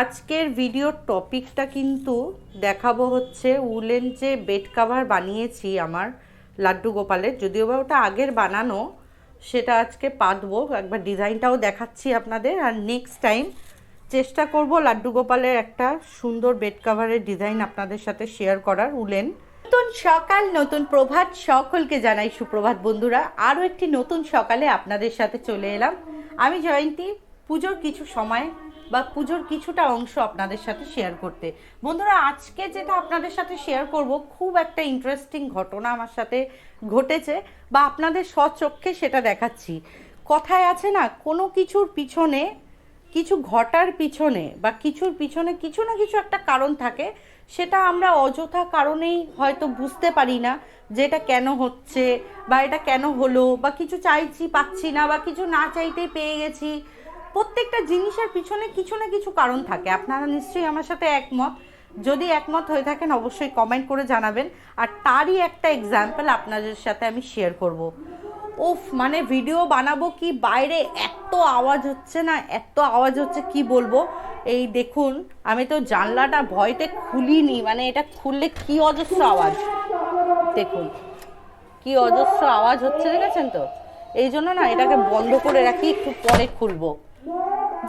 আজকের ভিডিওর টপিকটা কিন্তু দেখাবো হচ্ছে উলেন যে বেড কাভার বানিয়েছি আমার লাড্ডু গোপালের। যদিও বা ওটা আগের বানানো, সেটা আজকে পাতবো। একবার ডিজাইনটাও দেখাচ্ছি আপনাদের। আর নেক্সট টাইম চেষ্টা করব লাড্ডু গোপালের একটা সুন্দর বেড কাভারের ডিজাইন আপনাদের সাথে শেয়ার করার, উলেন। নতুন সকাল, নতুন প্রভাত, সকলকে জানাই সুপ্রভাত বন্ধুরা। আরও একটি নতুন সকালে আপনাদের সাথে চলে এলাম। আমি জয়ন্তী, পুজোর কিছু সময় বা পুজোর কিছুটা অংশ আপনাদের সাথে শেয়ার করতে। বন্ধুরা, আজকে যেটা আপনাদের সাথে শেয়ার করব, খুব একটা ইন্টারেস্টিং ঘটনা আমার সাথে ঘটেছে বা আপনাদের স্বচক্ষে সেটা দেখাচ্ছি। কথায় আছে না, কোনো কিছুর পিছনে কিছু ঘটার পিছনে বা কিছুর পিছনে কিছু না কিছু একটা কারণ থাকে, সেটা আমরা অযথা কারণেই হয়তো বুঝতে পারি না যে এটা কেন হচ্ছে বা এটা কেন হলো বা কিছু চাইছি, পাচ্ছি না বা কিছু না চাইতেই পেয়ে গেছি। প্রত্যেকটা জিনিসের পিছনে কিছু না কিছু কারণ থাকে। আপনারা নিশ্চয়ই আমার সাথে একমত। যদি একমত হয়ে থাকেন, অবশ্যই কমেন্ট করে জানাবেন। আর তারই একটা এক্সাম্পল আপনাদের সাথে আমি শেয়ার করব। ওফ মানে ভিডিও বানাবো কি? বাইরে এত আওয়াজ হচ্ছে না? এত আওয়াজ হচ্ছে কি বলব? এই দেখুন, আমি তো জানলাটা ভয়তে খুলিনি। মানে এটা খুললে কি অজস্র আওয়াজ? দেখুন, কি অজস্র আওয়াজ হচ্ছে, দেখেছেন তো? এই জন্য না এটাকে বন্ধ করে রাখি, একটু পরে খুলবো।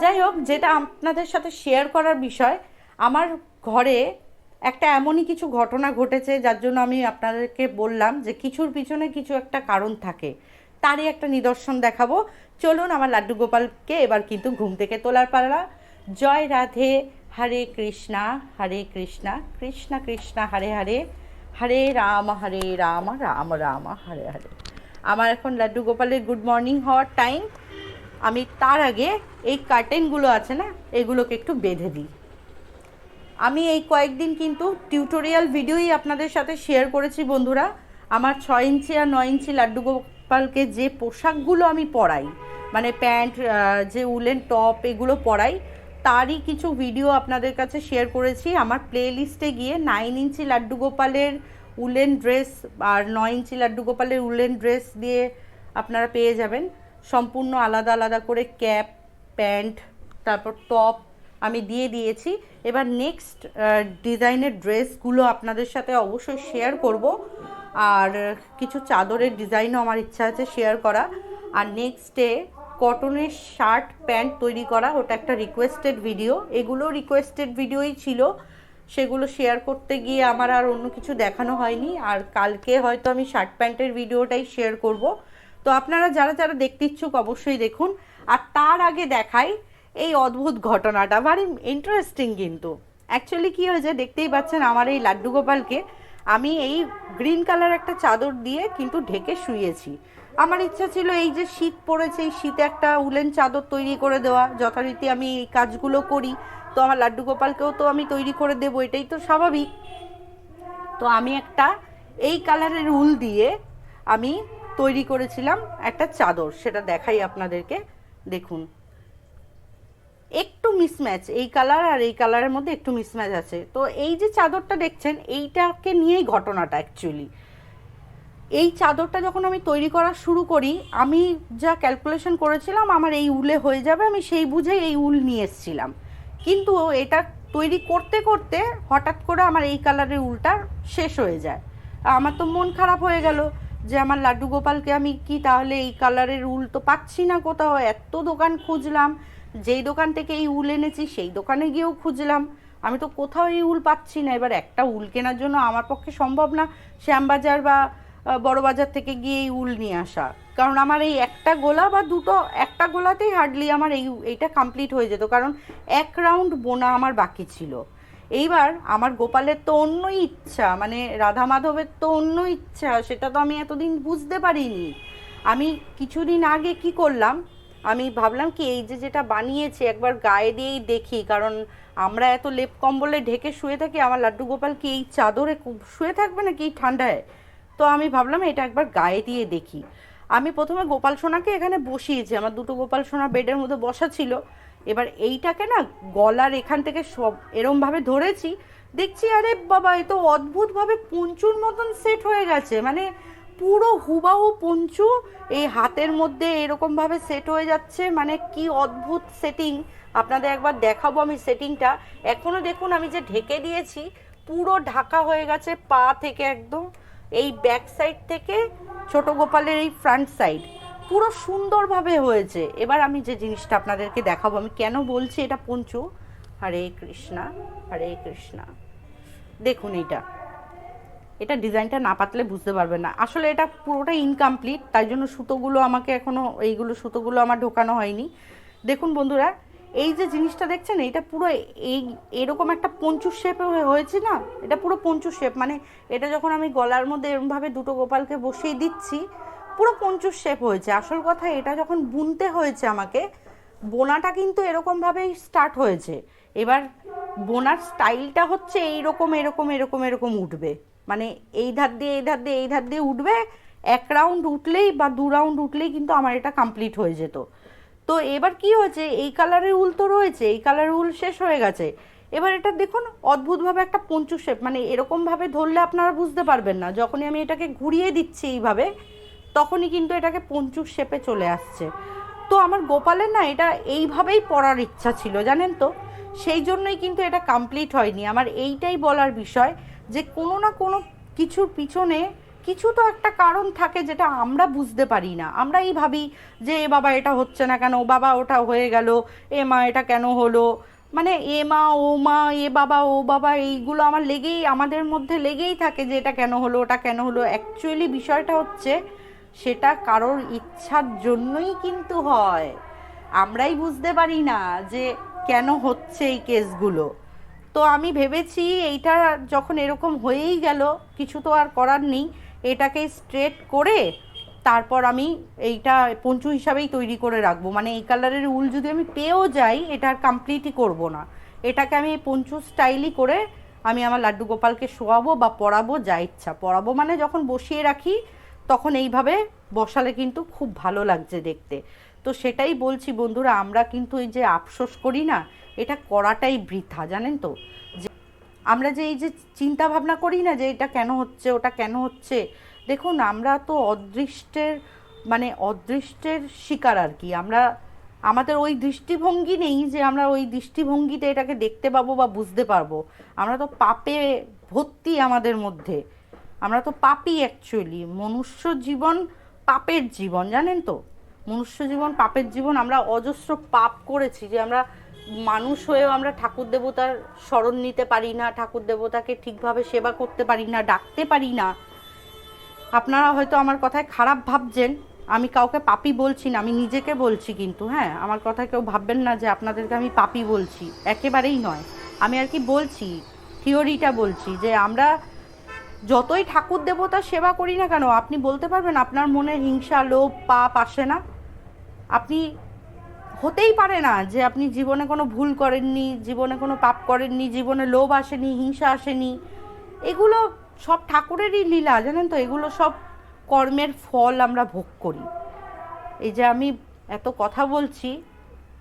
যাই হোক যেটা আপনাদের সাথে শেয়ার করার বিষয়, আমার ঘরে একটা এমনই কিছু ঘটনা ঘটেছে, যার জন্য আমি আপনাদেরকে বললাম যে কিছুর পিছনে কিছু একটা কারণ থাকে। তারই একটা নিদর্শন দেখাবো। চলুন আমার লাড্ডু গোপালকে এবার কিন্তু ঘুম থেকে তোলার পালা। জয় রাধে, হরে কৃষ্ণা হরে কৃষ্ণা, কৃষ্ণ, কৃষ্ণা, হরে হরে হরে রাম হরে রাম রাম রাম, হরে হরে। আমার এখন লাড্ডু গোপালের গুড মর্নিং হওয়ার টাইম আমি তার আগে এই কার্টেনগুলো আছে না, এগুলোকে একটু বেঁধে দিই। আমি এই কয়েকদিন কিন্তু টিউটোরিয়াল ভিডিওই আপনাদের সাথে শেয়ার করেছি বন্ধুরা। আমার ছয় ইঞ্চি আর নয় ইঞ্চি লাড্ডু গোপালকে যে পোশাকগুলো আমি পরাই মানে প্যান্ট যে উলেন টপ এগুলো পরাই, তারই কিছু ভিডিও আপনাদের কাছে শেয়ার করেছি। আমার প্লে লিস্টে গিয়ে নাইন ইঞ্চি লাড্ডু গোপালের উলেন ড্রেস আর নয় ইঞ্চি লাড্ডু গোপালের উলেন ড্রেস দিয়ে আপনারা পেয়ে যাবেন। সম্পূর্ণ আলাদা আলাদা করে ক্যাপ, প্যান্ট, তারপর টপ আমি দিয়ে দিয়েছি। এবার নেক্সট ডিজাইনের ড্রেসগুলো আপনাদের সাথে অবশ্যই শেয়ার করব। আর কিছু চাদরের ডিজাইনও আমার ইচ্ছা আছে শেয়ার করা। আর নেক্সটে কটনের শার্ট প্যান্ট তৈরি করা, ওটা একটা রিকোয়েস্টেড ভিডিও এগুলো রিকোয়েস্টেড ভিডিওই ছিল। সেগুলো শেয়ার করতে গিয়ে আমার আর অন্য কিছু দেখানো হয়নি। আর কালকে হয়তো আমি শার্ট প্যান্টের ভিডিওটাই শেয়ার করব। তো আপনারা যারা যারা দেখতে ইচ্ছুক অবশ্যই দেখুন। আর তার আগে দেখাই এই অদ্ভুত ঘটনাটা। ভারী ইন্টারেস্টিং কিন্তু। অ্যাকচুয়ালি কী হয়েছে, দেখতেই পাচ্ছেন আমার এই লাড্ডু গোপালকে আমি এই গ্রিন কালার একটা চাদর দিয়ে কিন্তু ঢেকে শুয়েছি। আমার ইচ্ছা ছিল এই যে শীত পড়েছে, এই শীতে একটা উলেন চাদর তৈরি করে দেওয়া। যথারীতি আমি এই কাজগুলো করি। তো আমার লাড্ডু গোপালকেও তো আমি তৈরি করে দেবো, এটাই তো স্বাভাবিক। তো আমি একটা এই কালারের উল দিয়ে আমি তৈরি করেছিলাম একটা চাদর, সেটা দেখাই আপনাদেরকে। দেখুন। একটু মিসম্যাচ এই কালার আর এই কালারের মধ্যে একটু মিসম্যাচ আছে। তো এই যে চাদরটা দেখছেন, এইটাকে নিয়েই ঘটনাটা অ্যাকচুয়ালি এই চাদরটা যখন আমি তৈরি করা শুরু করি, আমি যা ক্যালকুলেশন করেছিলাম, আমার এই উলে হয়ে যাবে, আমি সেই বুঝে এই উল নিয়ে এসেছিলাম। কিন্তু এটা তৈরি করতে করতে হঠাৎ করে আমার এই কালারের উলটা শেষ হয়ে যায়। আমার তো মন খারাপ হয়ে গেল। যে আমার লাড্ডু গোপালকে আমি কি তাহলে এই কালারের উল তো পাচ্ছি না কোথাও? এত দোকান খুঁজলাম, যেই দোকান থেকে এই উল এনেছি সেই দোকানে গিয়েও খুঁজলাম। আমি তো কোথাও এই উল পাচ্ছি না। এবার একটা উল কেনার জন্য আমার পক্ষে সম্ভব না শ্যামবাজার বা বড় বাজার থেকে গিয়ে এই উল নিয়ে আসা। কারণ আমার এই একটা গোলা বা দুটো, একটা গোলাতেই হার্ডলি আমার এই, এইটা কমপ্লিট হয়ে যেত। কারণ এক রাউন্ড বোনা আমার বাকি ছিল। এইবার আমার গোপালের তো অন্য ইচ্ছা মানে রাধা মাধবের তো অন্য ইচ্ছা, সেটা তো আমি এতদিন বুঝতে পারিনি। আমি কিছুদিন আগে কি করলাম, আমি ভাবলাম কি এই যে যেটা বানিয়েছে একবার গায়ে দিয়েই দেখি, কারণ আমরা এত লেপ কম্বলে ঢেকে শুয়ে থাকি, আমার লাড্ডু গোপাল কি এই চাদরে শুয়ে থাকবে নাকি এই ঠান্ডায়? তো আমি ভাবলাম এটা একবার গায়ে দিয়ে দেখি। আমি প্রথমে গোপাল সোনাকে এখানে বসিয়েছি, আমার দুটো গোপাল সোনা বেডের মধ্যে বসা ছিল। এবার এইটাকে না গলার এখান থেকে সব এরমভাবে ধরেছি, দেখছি আরে বাবা, এ তো অদ্ভুতভাবে পঞ্চুর মতন সেট হয়ে গেছে। মানে পুরো হুবাহু পঞ্চু এই হাতের মধ্যে এরকমভাবে সেট হয়ে যাচ্ছে। মানে কি অদ্ভুত সেটিং আপনাদের একবার দেখাবো আমি সেটিংটা এখনও দেখুন আমি যে ঢেকে দিয়েছি, পুরো ঢাকা হয়ে গেছে পা থেকে একদম। এই ব্যাক সাইড থেকে ছোট গোপালের এই ফ্রন্ট সাইড পুরো সুন্দরভাবে হয়েছে। এবার আমি যে জিনিসটা আপনাদেরকে দেখাবো, আমি কেন বলছি এটা পঞ্চু? হরে কৃষ্ণা হরে কৃষ্ণা। দেখুন এটা এটা ডিজাইনটা না পাতলে বুঝতে পারবেন না। আসলে এটা পুরোটা ইনকমপ্লিট তাই জন্য সুতোগুলো আমাকে এখনও এইগুলো সুতোগুলো আমার ঢোকানো হয়নি। দেখুন বন্ধুরা, এই যে জিনিসটা দেখছেন এটা পুরো এই, এরকম একটা পঞ্চুর শেপে হয়েছে না? এটা পুরো পঞ্চু শেপ মানে এটা যখন আমি গলার মধ্যে এরমভাবে দুটো গোপালকে বসিয়ে দিচ্ছি পুরো পঞ্চুর শেপ হয়েছে। আসল কথা এটা, যখন বুনতে হয়েছে আমাকে, বোনাটা কিন্তু এরকমভাবেই স্টার্ট হয়েছে। এবার বোনার স্টাইলটা হচ্ছে এই রকম এরকম এরকম এরকম উঠবে। মানে এই ধার দিয়ে, এই ধার দিয়ে, এই ধার দিয়ে উঠবে, এক রাউন্ড উঠলেই বা দু রাউন্ড উঠলেই কিন্তু আমার এটা কমপ্লিট হয়ে যেত। তো এবার কি হয়েছে, এই কালারের উল তো রয়েছে, এই কালারের উল শেষ হয়ে গেছে। এবার এটা দেখুন, অদ্ভুতভাবে একটা পঞ্চু শেপ মানে এরকমভাবে ধরলে আপনারা বুঝতে পারবেন না। যখনই আমি এটাকে ঘুরিয়ে দিচ্ছি এইভাবে তখনই কিন্তু এটাকে পঞ্চুর শেপে চলে আসছে। তো আমার গোপালের না এটা এইভাবেই পড়ার ইচ্ছা ছিল, জানেন তো? সেই জন্যই কিন্তু এটা কমপ্লিট হয়নি। আমার এইটাই বলার বিষয় যে কোনো না কোনো কিছুর পিছনে কিছু তো একটা কারণ থাকে যেটা আমরা বুঝতে পারি না। আমরা এই ভাবি যে, এ বাবা, এটা হচ্ছে না কেন? ও বাবা, ওটা হয়ে গেল। এ মা, এটা কেন হলো? মানে এ মা, ও মা, এ বাবা, ও বাবা, এইগুলো আমার লেগেই, আমাদের মধ্যে লেগেই থাকে যে, এটা কেন হলো? ওটা কেন হলো? অ্যাকচুয়ালি বিষয়টা হচ্ছে সেটা কারোর ইচ্ছার জন্যই কিন্তু হয়। আমরাই বুঝতে পারি না যে কেন হচ্ছে এই কেসগুলো। তো আমি ভেবেছি এইটা যখন এরকম হয়েই গেল, কিছু তো আর করার নেই, এটাকে স্ট্রেট করে তারপর আমি এইটা পঞ্চু হিসাবেই তৈরি করে রাখব। মানে এই কালারের উল যদি আমি পেয়েও যাই, এটা আর কমপ্লিটই করব না। এটাকে আমি পঞ্চু স্টাইলই করে আমি আমার লাড্ডু গোপালকে শোয়াবো বা পরাবো যা ইচ্ছা। পরাবো মানে যখন বসিয়ে রাখি তখন এইভাবে বসালে কিন্তু খুব ভালো লাগছে দেখতে। তো সেটাই বলছি বন্ধুরা, আমরা কিন্তু এই যে আফসোস করি না, এটা করাটাই বৃথা, জানেন তো? যে আমরা যে এই যে চিন্তা ভাবনা করি না যে এটা কেন হচ্ছে, ওটা কেন হচ্ছে, দেখুন আমরা তো অদৃষ্টের মানে অদৃষ্টের শিকার আর কি। আমরা, আমাদের ওই দৃষ্টিভঙ্গি নেই যে আমরা ওই দৃষ্টিভঙ্গিতে এটাকে দেখতে পাবো বা বুঝতে পারব। আমরা তো পাপে ভর্তি আমাদের মধ্যে। আমরা তো পাপি অ্যাকচুয়ালি মনুষ্য জীবন পাপের জীবন, জানেন তো? মনুষ্য জীবন পাপের জীবন আমরা অজস্র পাপ করেছি যে আমরা মানুষ হয়েও আমরা ঠাকুর দেবতার স্মরণ নিতে পারি না, ঠাকুর দেবতাকে ঠিকভাবে সেবা করতে পারি না, ডাকতে পারি না। আপনারা হয়তো আমার কথায় খারাপ ভাবছেন, আমি কাউকে পাপি বলছি না, আমি নিজেকে বলছি কিন্তু হ্যাঁ? আমার কথা কেউ ভাববেন না যে আপনাদেরকে আমি পাপি বলছি, একেবারেই নয়। আমি আর কি বলছি, থিওরিটা বলছি যে আমরা যতই ঠাকুর দেবতার সেবা করি না কেন, আপনি বলতে পারবেন আপনার মনে হিংসা, লোভ, পাপ আসে না? আপনি হতেই পারে না যে আপনি জীবনে কোনো ভুল করেননি, জীবনে কোনো পাপ করেননি, জীবনে লোভ আসেনি, হিংসা আসেনি। এগুলো সব ঠাকুরেরই লীলা, জানেন তো? এগুলো সব কর্মের ফল আমরা ভোগ করি। এই যে আমি এত কথা বলছি,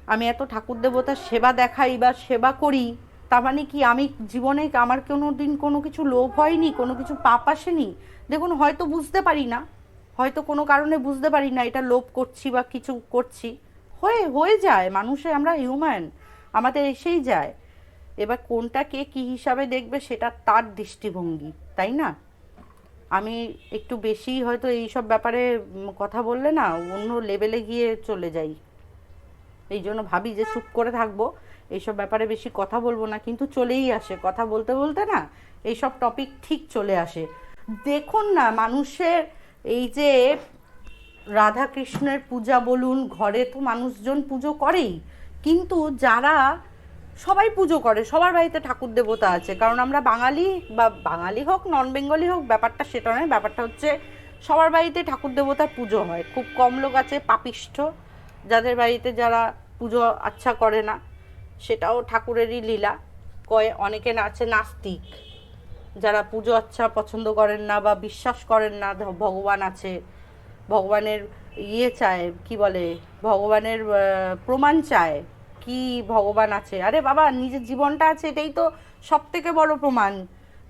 আমি এত ঠাকুর দেবতার সেবা দেখাই বা সেবা করি তার মানে কি আমি জীবনে আমার কোনো দিন কোনো কিছু লোভ হয়নি, কোনো কিছু পাপ আসেনি? দেখুন, হয়তো বুঝতে পারি না। হয়তো কোনো কারণে বুঝতে পারি না এটা লোভ করছি বা কিছু করছি। হয়ে হয়ে যায়, মানুষে আমরা হিউম্যান আমাদের এসেই যায়। এবার কোনটা কে কী হিসাবে দেখবে সেটা তার দৃষ্টিভঙ্গি, তাই না? আমি একটু বেশি হয়তো এইসব ব্যাপারে কথা বললে না, অন্য লেভেলে গিয়ে চলে যাই। এই জন্য ভাবি যে চুপ করে থাকব। এইসব ব্যাপারে বেশি কথা বলব না, কিন্তু চলেই আসে। কথা বলতে বলতে না এইসব টপিক ঠিক চলে আসে। দেখুন না, মানুষের এই যে রাধা কৃষ্ণের পূজা বলুন, ঘরে তো মানুষজন পুজো করেই, কিন্তু যারা সবাই পুজো করে, সবার বাড়িতে ঠাকুর দেবতা আছে। কারণ আমরা বাঙালি বা বাঙালি হোক নন বেঙ্গলি হোক, ব্যাপারটা সেটা নয়, ব্যাপারটা হচ্ছে সবার বাড়িতে ঠাকুর দেবতার পুজো হয়। খুব কম লোক আছে, পাপিষ্ঠ, যাদের বাড়িতে যারা পুজো আচ্ছা করে না। সেটাও ঠাকুরেরই লীলা। কয়ে অনেকে আছে নাস্তিক। যারা পুজো আচ্ছা পছন্দ করেন না বা বিশ্বাস করেন না ভগবান আছে। ভগবানের ইয়ে চায়, কি বলে? ভগবানের প্রমাণ চায় কি ভগবান আছে। আরে বাবা, নিজের জীবনটা আছে, এটাই তো সব থেকে বড় প্রমাণ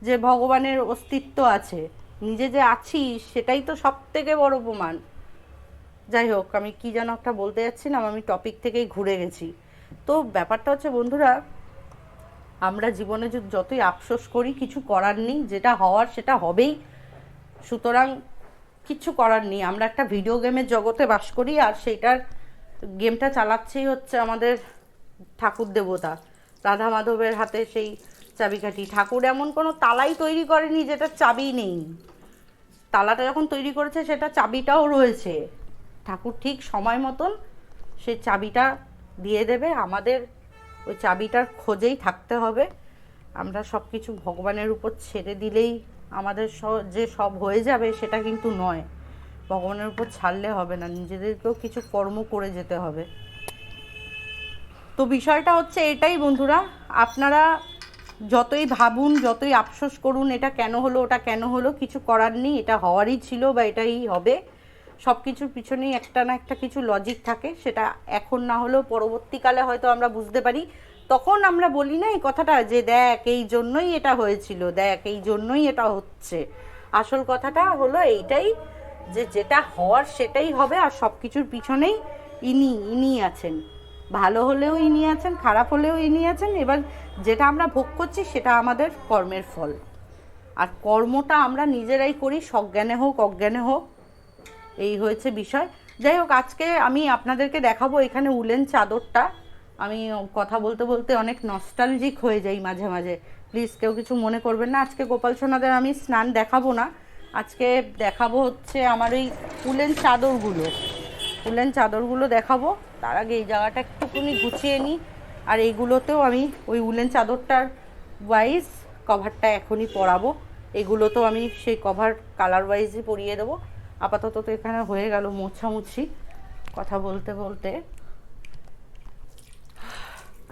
যে ভগবানের অস্তিত্ব আছে। নিজে যে আছি, সেটাই তো সব থেকে বড় প্রমাণ। যাই হোক, আমি কি যেন একটা বলতে যাচ্ছিলাম, আমি টপিক থেকেই ঘুরে গেছি। তো ব্যাপারটা হচ্ছে, বন্ধুরা, আমরা জীবনে যতই আফসোস করি, কিছু করার নেই, যেটা হওয়ার সেটা হবেই। সুতরাং কিছু করার নেই। আমরা একটা ভিডিও গেমের জগতে বাস করি, আর সেইটার গেমটা চালাচ্ছেই হচ্ছে আমাদের ঠাকুর দেবতা। রাধা মাধবের হাতে সেই চাবিকাঠি। ঠাকুর এমন কোনো তালাই তৈরি করেনি, যেটা চাবি নেই। তালাটা যখন তৈরি করেছে, সেটা চাবিটাও রয়েছে। ঠাকুর ঠিক সময় মতন সে চাবিটা দিয়ে দেবে। আমাদের ওই চাবিটার খোঁজেই থাকতে হবে। আমরা সব কিছু ভগবানের উপর ছেড়ে দিলেই আমাদের স- যে সব হয়ে যাবে সেটা কিন্তু নয়। ভগবানের উপর ছাড়লে হবে না। নিজেদেরকেও কিছু কর্ম করে যেতে হবে। তো বিষয়টা হচ্ছে এটাই বন্ধুরা, আপনারা যতই ভাবুন, যতই আফসোস করুন, এটা কেন হলো, ওটা কেন হলো, কিছু করার নেই, এটা হওয়ারই ছিল বা এটাই হবে। সব কিছুর পিছনেই একটা না একটা কিছু লজিক থাকে, সেটা এখন না হলেও পরবর্তীকালে হয়তো আমরা বুঝতে পারি। তখন আমরা বলি না এই কথাটা যে দেখ, এই জন্যই এটা হয়েছিল, দেখ, এই জন্যই এটা হচ্ছে। আসল কথাটা হলো এইটাই যে যেটা হওয়ার সেটাই হবে আর সব কিছুর পিছনেই ইনি ইনি আছেন। ভালো হলেও ইনি আছেন, খারাপ হলেও ইনি আছেন, এবার যেটা আমরা ভোগ করছি সেটা আমাদের কর্মের ফল। আর কর্মটা আমরা নিজেরাই করি, সজ্ঞানে হোক, অজ্ঞানে হোক। এই হয়েছে বিষয়। যাই হোক, আজকে আমি আপনাদেরকে দেখাবো এখানে উলেন চাদরটা। আমি কথা বলতে বলতে অনেক নস্টালজিক হয়ে যাই মাঝে মাঝে। প্লিজ কেউ কিছু মনে করবেন না। আজকে গোপাল সোনাদের আমি স্নান দেখাবো না। আজকে দেখাবো হচ্ছে আমার এই উলেন চাদরগুলো। উলেন চাদরগুলো দেখাবো। তার আগে এই জায়গাটা একটুখানি গুছিয়ে নিই আর এইগুলোতেও আমি ওই উলেন চাদরটার ওয়াইজ কভারটা এখনই পরাবো। এগুলোতেও আমি সেই কভার কালার ওয়াইজই পরিয়ে দেবো। আপাতত তো এখানে হয়ে গেল মোছামুছি কথা বলতে বলতে।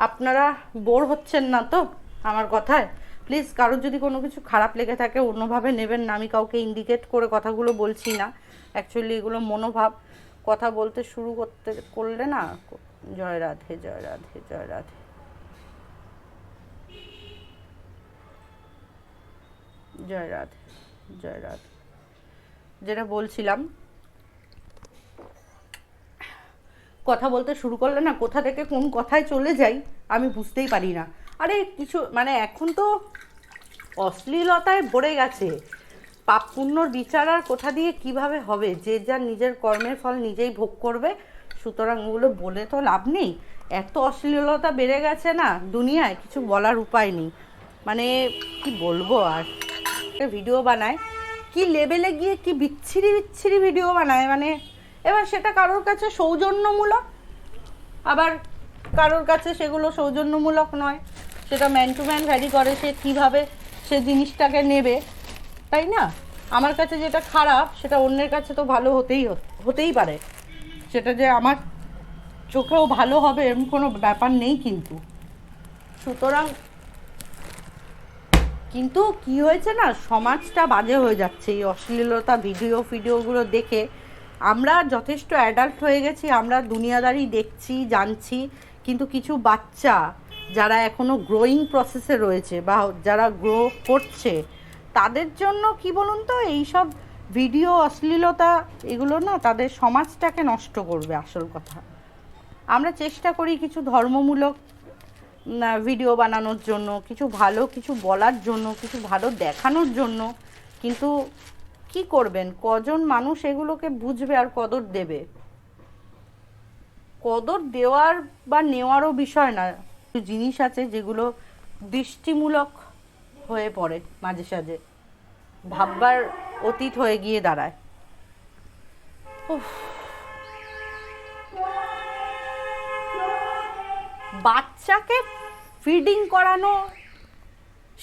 আপনারা বোর হচ্ছেন না তো আমার কথায়? প্লিজ কারোর যদি কোনো কিছু খারাপ লেগে থাকে, অন্যভাবে নেবেন না। আমি কাউকে ইন্ডিকেট করে কথাগুলো বলছি না। অ্যাকচুয়ালি এগুলো মনোভাব। কথা বলতে শুরু করতে, করলে না? জয় রাধে জয় রাধে জয় রাধে। জয় রাধে জয় রাধে। যেটা বলছিলাম, কথা বলতে শুরু করলে না কোথা থেকে কোন কথায় চলে যাই আমি বুঝতেই পারি না। আরে কিছু মানে এখন তো অশ্লীলতায় ভরে গেছে। পাপ পুণ্যর বিচার আর কোথা দিয়ে কীভাবে হবে? যে যার নিজের কর্মের ফল নিজেই ভোগ করবে, সুতরাং ওগুলো বলে তো লাভ নেই। এত অশ্লীলতা বেড়ে গেছে না দুনিয়ায়, কিছু বলার উপায় নেই। মানে কি বলব আর? ভিডিও বানায় কি লেভেলে গিয়ে কি বিচ্ছিরি বিচ্ছিরি ভিডিও বানায়? মানে এবার সেটা কারোর কাছে সৌজন্যমূলক, আবার কারোর কাছে সেগুলো সৌজন্যমূলক নয়। সেটা ম্যান টু ম্যান ভ্যারি করে সে কীভাবে সে জিনিসটাকে নেবে, তাই না? আমার কাছে যেটা খারাপ, সেটা অন্যের কাছে তো ভালো হতেই হত- হতেই পারে। সেটা যে আমার চোখেও ভালো হবে এরকম কোনো ব্যাপার নেই কিন্তু। সুতরাং কিন্তু কি হয়েছে না, সমাজটা বাজে হয়ে যাচ্ছে। এই অশ্লীলতা ভিডিও, ফিডিওগুলো দেখে আমরা যথেষ্ট অ্যাডাল্ট হয়ে গেছি, আমরা দুনিয়াদারি দেখছি, জানছি, কিন্তু কিছু বাচ্চা যারা এখনও গ্রোয়িং প্রসেসে রয়েছে বা যারা গ্রো করছে, তাদের জন্য কি বলুন তো, এইসব ভিডিও, অশ্লীলতা, এগুলো না তাদের সমাজটাকে নষ্ট করবে আসল কথা। আমরা চেষ্টা করি কিছু ধর্মমূলক ভিডিও বানানোর জন্য, কিছু ভালো কিছু বলার জন্য, কিছু ভালো দেখানোর জন্য। কিন্তু কি করবেন? কজন মানুষ এগুলোকে বুঝবে আর কদর দেবে? কদর দেওয়ার বা নেওয়ারও বিষয় না। জিনিস আছে যেগুলো দৃষ্টিমূলক হয়ে পড়ে মাঝে সাঝে। ভাববার অতীত হয়ে গিয়ে দাঁড়ায়। উফ। বাচ্চাকে ফিডিং করানো,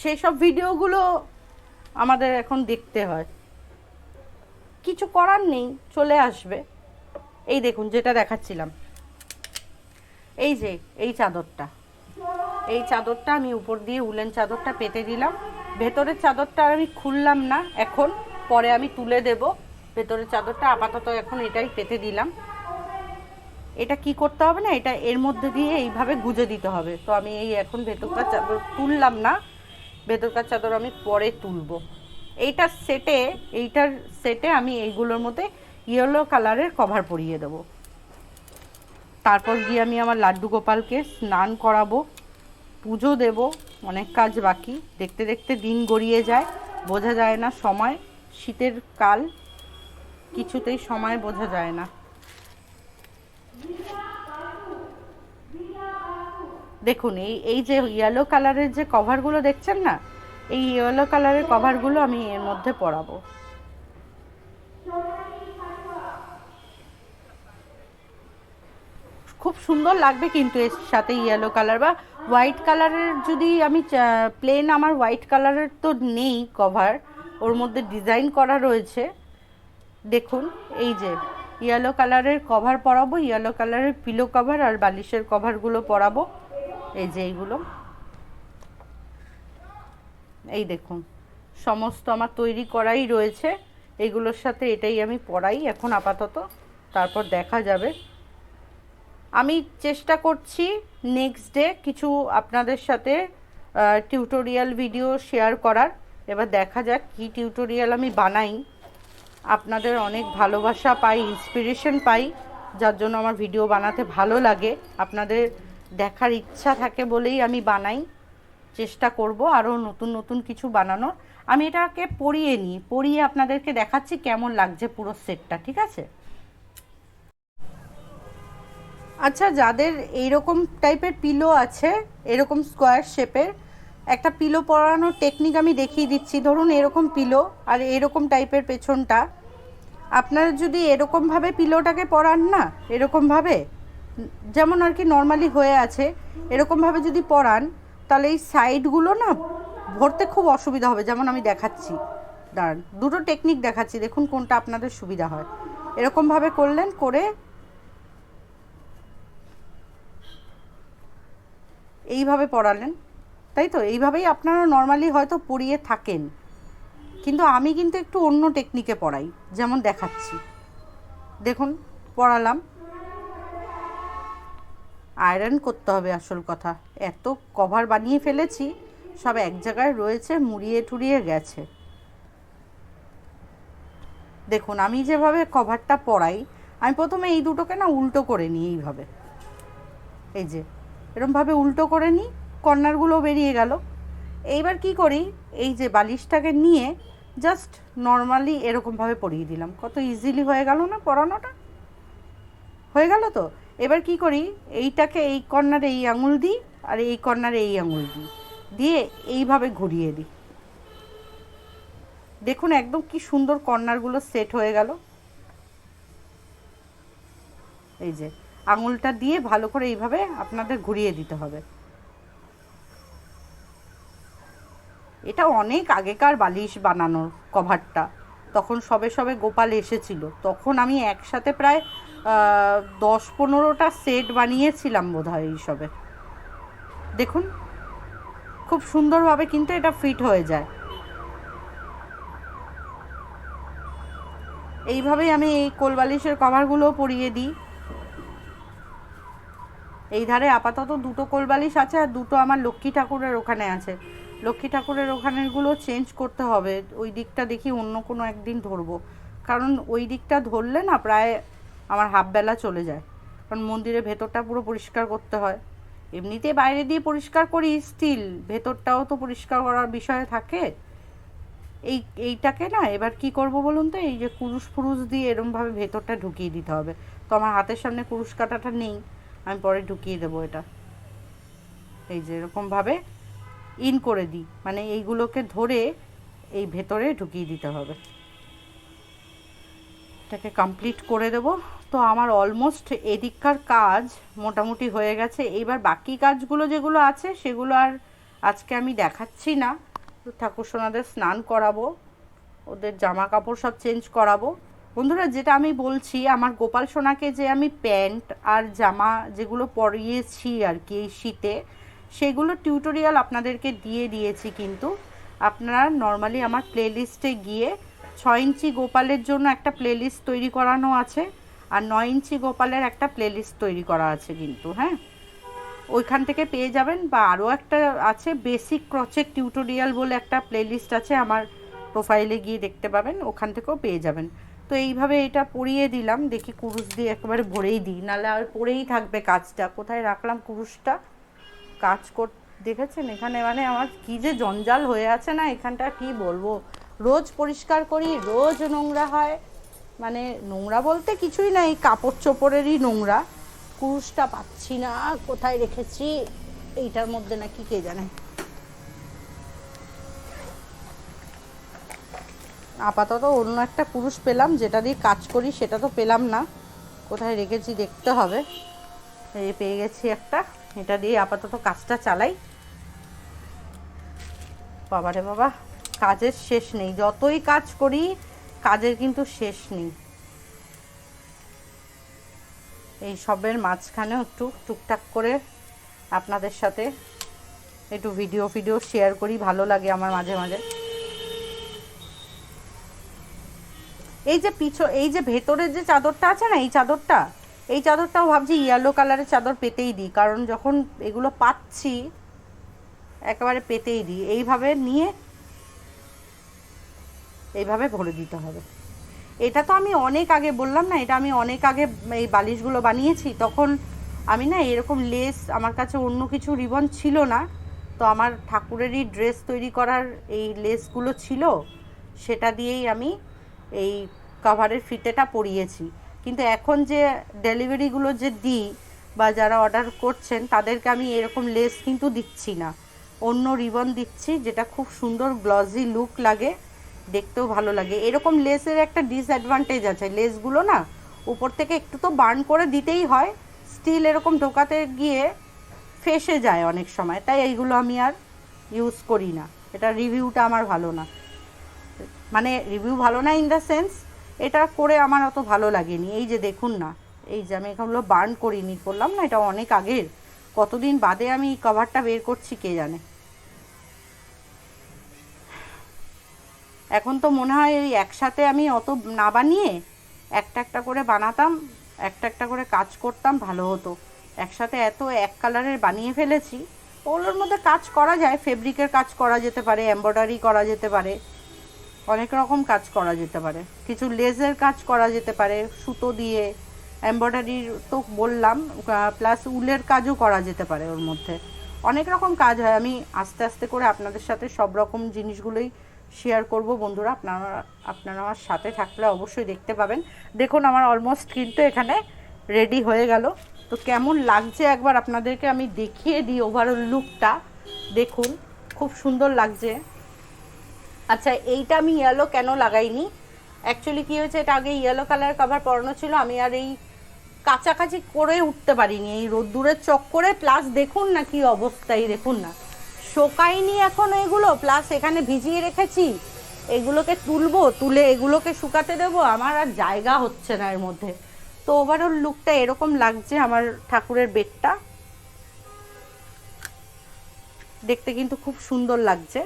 সেসব ভিডিওগুলো আমাদের এখন দেখতে হয়। কিছু করার নেই, চলে আসবে। এই দেখুন, যেটা দেখাচ্ছিলাম। এই যে, এই চাদরটা। এই চাদরটা আমি উপর দিয়ে উলেন চাদরটা পেতে দিলাম। ভেতরের চাদরটা আর আমি খুললাম না এখন, পরে আমি তুলে দেব। ভেতরের চাদরটা আপাতত এখন এটাই পেতে দিলাম। এটা কি করতে হবে না, এটা এর মধ্যে দিয়ে এইভাবে গুজে দিতে হবে। তো আমি এই এখন ভেতরকার চাদর তুললাম না, ভেতরকার চাদর আমি পরে তুলবো। এইটার সেটে এইটার সেটে আমি এইগুলোর মধ্যে ইয়েলো কালারের কভার পরিয়ে দেবো। তারপর গিয়ে আমি আমার লাড্ডু গোপালকে স্নান করাবো, পুজো দেব, অনেক কাজ বাকি। দেখতে দেখতে দিন গড়িয়ে যায়, বোঝা যায় না সময়, শীতের কাল, কিছুতেই সময় বোঝা যায় না। দেখুন, এই এই যে ইয়েলো কালারের যে কভারগুলো দেখছেন না, এই ইয়েলো কালারের কভারগুলো আমি এর মধ্যে পরাবো। খুব সুন্দর লাগবে কিন্তু এর সাথে ইয়েলো কালার বা হোয়াইট কালারের যদি আমি প্লেন আমার হোয়াইট কালারের তো নেই কভার ওর মধ্যে ডিজাইন করা রয়েছে। দেখুন, এই যে ইয়েলো কালারের কভার পরাবো, ইয়েলো কালারের পিলো কভার আর বালিশের কভারগুলো পরাবো। এই যে এইগুলো। এই দেখুন, সমস্ত আমার তৈরি করাই রয়েছে। এইগুলোর সাথে এটাই আমি পরাই এখন আপাতত, তারপর দেখা যাবে। আমি চেষ্টা করছি নেক্সট ডে কিছু আপনাদের সাথে টিউটোরিয়াল ভিডিও শেয়ার করার। এবার দেখা যাক কী টিউটোরিয়াল আমি বানাই। আপনাদের অনেক ভালোবাসা পাই ইন্সপিরেশন পাই, যার জন্য আমার ভিডিও বানাতে ভালো লাগে। আপনাদের দেখার ইচ্ছা থাকে বলেই আমি বানাই, চেষ্টা করব আরও নতুন নতুন কিছু বানানোর। আমি এটাকে পরিয়ে নিই, পরিয়ে আপনাদেরকে দেখাচ্ছি কেমন লাগছে পুরো সেটটা ঠিক আছে? আচ্ছা যাদের এইরকম টাইপের পিলো আছে, এরকম স্কোয়ার শেপের একটা পিলো পরানোর টেকনিক আমি দেখিয়ে দিচ্ছি। ধরুন এরকম পিলো আর এরকম টাইপের পেছনটা। আপনারা যদি এরকমভাবে পিলোটাকে পরান না এরকমভাবে যেমন আর কি নর্মালি হয়ে আছে এরকমভাবে যদি পরান, তাহলে এই সাইডগুলো না ভরতে খুব অসুবিধা হবে, যেমন আমি দেখাচ্ছি। দাঁড়ান, দুটো টেকনিক দেখাচ্ছি, দেখুন কোনটা আপনাদের সুবিধা হয়। এরকমভাবে করলেন, করে এইভাবে পড়ালেন তাই তো? এইভাবেই আপনারা নর্মালি হয়তো পড়িয়ে থাকেন। কিন্তু আমি কিন্তু একটু অন্য টেকনিকে পড়াই, যেমন দেখাচ্ছি। দেখুন, পড়ালাম। আয়রন করতে হবে আসল কথা। এত কভার বানিয়ে ফেলেছি, সব এক জায়গায় রয়েছে, মুড়িয়ে টুড়িয়ে গেছে। দেখুন, আমি যেভাবে কভারটা পড়াই, আমি প্রথমে এই দুটোকে না উল্টো করে নিই এইভাবে। এই যে, এরমভাবে উল্টো করে নিই কর্নারগুলো বেরিয়ে গেল। এইবার কি করি? এই যে বালিশটাকে নিয়ে জাস্ট নর্মালি এরকমভাবে পরিয়ে দিলাম। কত ইজিলি হয়ে গেল না পরানোটা? হয়ে গেল তো? এবার কি করি? এইটাকে এই কর্নারে এই আঙুল দিই আর এই কর্নারে এই আঙুল দিই। দিয়ে এইভাবে ঘুরিয়ে দিই। দেখুন একদম কি সুন্দর কর্নারগুলো সেট হয়ে গেল। এই যে আঙুলটা দিয়ে ভালো করে এইভাবে আপনাদের ঘুরিয়ে দিতে হবে। এটা অনেক আগেকার বালিশ বানানোর কভারটা তখন সবে সবে গোপাল এসেছিল। তখন আমি একসাথে প্রায় দশ পনেরোটা সেট বানিয়েছিলাম বোধ হয় এইসবে। দেখুন, খুব সুন্দরভাবে কিন্তু এটা ফিট হয়ে যায়। এইভাবেই আমি এই কোলবালিশের কভারগুলোও পরিয়ে দিই। এই ধারে আপাতত দুটো কোলবালিশ আছে আর দুটো আমার লক্ষ্মী ঠাকুরের ওখানে আছে। লক্ষ্মী ঠাকুরের ওখানেরগুলো চেঞ্জ করতে হবে। ওই দিকটা দেখি অন্য কোনো একদিন ধরবো। কারণ ওই দিকটা ধরলে না প্রায় আমার হাফ বেলা চলে যায়। কারণ মন্দিরের ভেতরটা পুরো পরিষ্কার করতে হয়। এমনিতে বাইরে দিয়ে পরিষ্কার করি স্টিল ভেতরটাও তো পরিষ্কার করার বিষয় থাকে। এই, এইটাকে না এবার কি করব বলুন তো? এই যে কুরুশ ফুরুশ দিয়ে এরমভাবে ভেতরটা ঢুকিয়ে দিতে হবে। তো আমার হাতের সামনে কুরুশ কাটাটা নেই। আমি পরে ঢুকিয়ে দেবো এটা। এই যে এরকমভাবে ইন করে দিই। মানে এইগুলোকে ধরে এই ভেতরে ঢুকিয়ে দিতে হবে। এটাকে কমপ্লিট করে দেব। তো আমার অলমোস্ট এদিককার কাজ মোটামুটি হয়ে গেছে। এইবার বাকি কাজগুলো যেগুলো আছে, সেগুলো আর আজকে আমি দেখাচ্ছি না। ঠাকুর সোনাদের স্নান করাবো। ওদের জামা কাপড় সব চেঞ্জ করাবো। বন্ধুরা, যেটা আমি বলছি, আমার গোপাল সোনাকে যে আমি প্যান্ট আর জামা যেগুলো পরিয়েছি আর কি এই শীতে সেগুলো টিউটোরিয়াল আপনাদেরকে দিয়ে দিয়েছি কিন্তু। আপনারা নর্মালি আমার প্লেলিস্টে গিয়ে ছয় ইঞ্চি গোপালের জন্য একটা প্লেলিস্ট তৈরি করানো আছে আর নয় ইঞ্চি গোপালের একটা প্লেলিস্ট তৈরি করা আছে কিন্তু হ্যাঁ? ওইখান থেকে পেয়ে যাবেন বা আরও একটা আছে বেসিক ক্রচের টিউটোরিয়াল বলে একটা প্লেলিস্ট আছে আমার প্রোফাইলে গিয়ে দেখতে পাবেন, ওখান থেকেও পেয়ে যাবেন। তো এইভাবে এটা পরিয়ে দিলাম, দেখি কুরুশ দিয়ে একেবারে ভরেই দিই, নাহলে আর পরেই থাকবে কাজটা। কোথায় রাখলাম কুরুশটা? কাজ কর, দেখেছেন? এখানে মানে আমার কি যে জঞ্জাল হয়ে আছে না, এখানটা কি বলব? রোজ পরিষ্কার করি, রোজ নোংরা হয়। মানে নোংরা বলতে কিছুই না, এই কাপড় চোপড়েরই নোংরা। কুরুশটা পাচ্ছি না, কোথায় রেখেছি? এইটার মধ্যে নাকি কে জানে? আপাতত অন্য একটা কুরুশ পেলাম, যেটা দিয়ে কাজ করি, সেটা তো পেলাম না। কোথায় রেখেছি দেখতে হবে। পেয়ে গেছি একটা। এটা দিয়ে আপাতত কাজটা চালাই। বাবারে বাবা, কাজের শেষ নেই। যতই কাজ করি, কাজের কিন্তু শেষ নেই। এই সবের মাঝখানেও একটু টুকটাক করে আপনাদের সাথে একটু ভিডিও ফিডিও শেয়ার করি, ভালো লাগে আমার মাঝে মাঝে। এই যে পিছো, এই যে ভেতরের যে চাদরটা আছে না, এই চাদরটা? এই চাদরটাও ভাবছি ইয়েলো কালারের চাদর পেতেই দিই, কারণ যখন এগুলো পাচ্ছি, একেবারে পেতেই দিই। এইভাবে নিয়ে এইভাবে ভরে দিতে হবে। এটা তো আমি অনেক আগে বললাম না, এটা আমি অনেক আগে এই বালিশগুলো বানিয়েছি, তখন আমি না এরকম লেস আমার কাছে অন্য কিছু রিবন ছিল না। তো আমার ঠাকুরেরই ড্রেস তৈরি করার এই লেসগুলো ছিল, সেটা দিয়েই আমি এই কাভারের ফিতেটা পরিয়েছি। কিন্তু এখন যে ডেলিভারিগুলো যে দিই বা যারা অর্ডার করছেন, তাদেরকে আমি এরকম লেস কিন্তু দিচ্ছি না। অন্য রিবন দিচ্ছি, যেটা খুব সুন্দর গ্লজি লুক লাগে, দেখতেও ভালো লাগে। এরকম লেসের একটা ডিসঅ্যাডভান্টেজ আছে। লেসগুলো না, উপর থেকে একটু তো বার্ন করে দিতেই হয় স্টিল এরকম ঢোকাতে গিয়ে ফেসে যায় অনেক সময়। তাই এইগুলো আমি আর ইউজ করি না। এটা রিভিউটা আমার ভালো না। মানে রিভিউ ভালো না ইন দ্য সেন্স এটা করে আমার অত ভালো লাগেনি। এই যে দেখুন না, এই যে আমি এখানগুলো বার্ন করিনি, করলাম না, এটা অনেক আগের। কতদিন বাদে আমি কভারটা বের করছি কে জানে। এখন তো মনে হয় ওই একসাথে আমি অত না বানিয়ে একটা একটা করে বানাতাম, একটা একটা করে কাজ করতাম, ভালো হতো। একসাথে এত এক কালারের বানিয়ে ফেলেছি, ওগুলোর মধ্যে কাজ করা যায় ফেব্রিকের কাজ করা যেতে পারে এমব্রয়ডারি করা যেতে পারে। অনেক রকম কাজ করা যেতে পারে। কিছু লেজের কাজ করা যেতে পারে, সুতো দিয়ে এমব্রয়ডারির তো বললাম প্লাস উলের কাজও করা যেতে পারে ওর মধ্যে। অনেক রকম কাজ হয়। আমি আস্তে আস্তে করে আপনাদের সাথে সব রকম জিনিসগুলোই শেয়ার করব বন্ধুরা। আপনারা আপনারা আমার সাথে থাকলে অবশ্যই দেখতে পাবেন। দেখুন, আমার অলমোস্ট কিন্তু এখানে রেডি হয়ে গেল। তো কেমন লাগছে একবার আপনাদেরকে আমি দেখিয়ে দিই ওভারঅল লুকটা দেখুন, খুব সুন্দর লাগছে। আচ্ছা এইটা আমি ইয়েলো কেন লাগাইনি? অ্যাকচুয়ালি কী হয়েছে, এটা আগে ইয়েলো কালার কাভার পরানো ছিল, আমি আর এই কাছাকাছি করে উঠতে পারিনি, এই রোদ্দুরের চক্করে প্লাস দেখুন না কি অবস্থায়, দেখুন না। শোকাইনি এখন এগুলো প্লাস এখানে ভিজিয়ে রেখেছি, এগুলোকে তুলবো, তুলে এগুলোকে শুকাতে দেবো, আমার আর জায়গা হচ্ছে না এর মধ্যে। তো ওভারঅল লুকটা এরকম লাগছে আমার ঠাকুরের বেডটা দেখতে কিন্তু খুব সুন্দর লাগছে।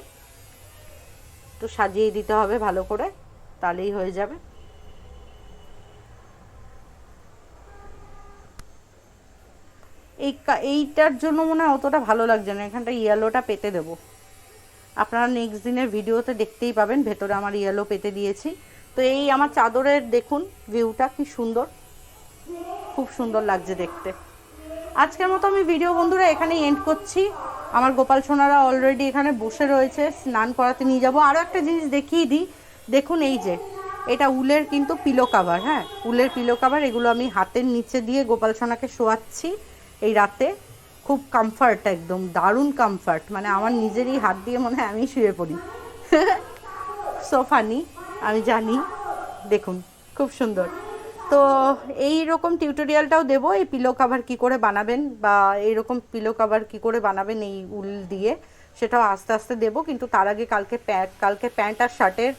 তো সাজিয়ে দিতে হবে ভালো করে, তাহলেই হয়ে যাবে। এই এইটার জন্য মনে হয় অতটা ভালো লাগছে না, এখানটা ইয়েলোটা পেতে দেবো। আপনারা নেক্সট দিনের ভিডিওতে দেখতেই পাবেন, ভেতরে আমার ইয়েলো পেতে দিয়েছি। তো এই আমার চাদরের দেখুন ভিউটা কি সুন্দর, খুব সুন্দর লাগছে দেখতে। আজকের মতো আমি ভিডিও বন্ধুরা এখানেই এন্ড করছি। আমার গোপাল সোনারা অলরেডি এখানে বসে রয়েছে, স্নান করাতে নিয়ে যাব। আরও একটা জিনিস দেখিয়ে দিই। দেখুন এই যে, এটা উলের কিন্তু পিলো কাভার হ্যাঁ? উলের পিলো কাভার এগুলো আমি হাতের নিচে দিয়ে গোপাল সোনাকে শোয়াচ্ছি এই রাতে। খুব কমফর্ট একদম, দারুণ কমফর্ট মানে আমার নিজেরই হাত দিয়ে মনে হয় আমি শুয়ে পড়ি। সোফানি আমি জানি। দেখুন, খুব সুন্দর। তো এই রকম টিউটোরিয়ালটাও দেবো, এই পিলো কাভার কি করে বানাবেন বা এইরকম পিলো কাভার কি করে বানাবেন এই উল দিয়ে, সেটাও আস্তে আস্তে দেবো। কিন্তু তার আগে কালকে প্যান্ট কালকে প্যান্ট আর শার্টের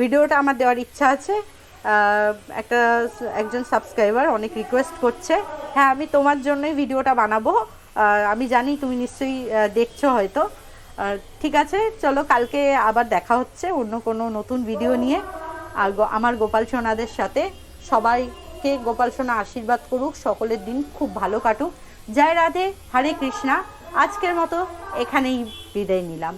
ভিডিওটা আমার দেওয়ার ইচ্ছা আছে। একটা একজন সাবস্ক্রাইবার অনেক রিকোয়েস্ট করছে হ্যাঁ আমি তোমার জন্যই ভিডিওটা বানাবো। আমি জানি তুমি নিশ্চয়ই দেখছ হয়তো। ঠিক আছে, চলো কালকে আবার দেখা হচ্ছে অন্য কোনো নতুন ভিডিও নিয়ে। আর আমার গোপাল সোনাদের সাথে সবাইকে গোপাল সোনা আশীর্বাদ করুক, সকলের দিন খুব ভালো কাটুক। জয় রাধে, হরে কৃষ্ণা। আজকের মতো এখানেই বিদায় নিলাম।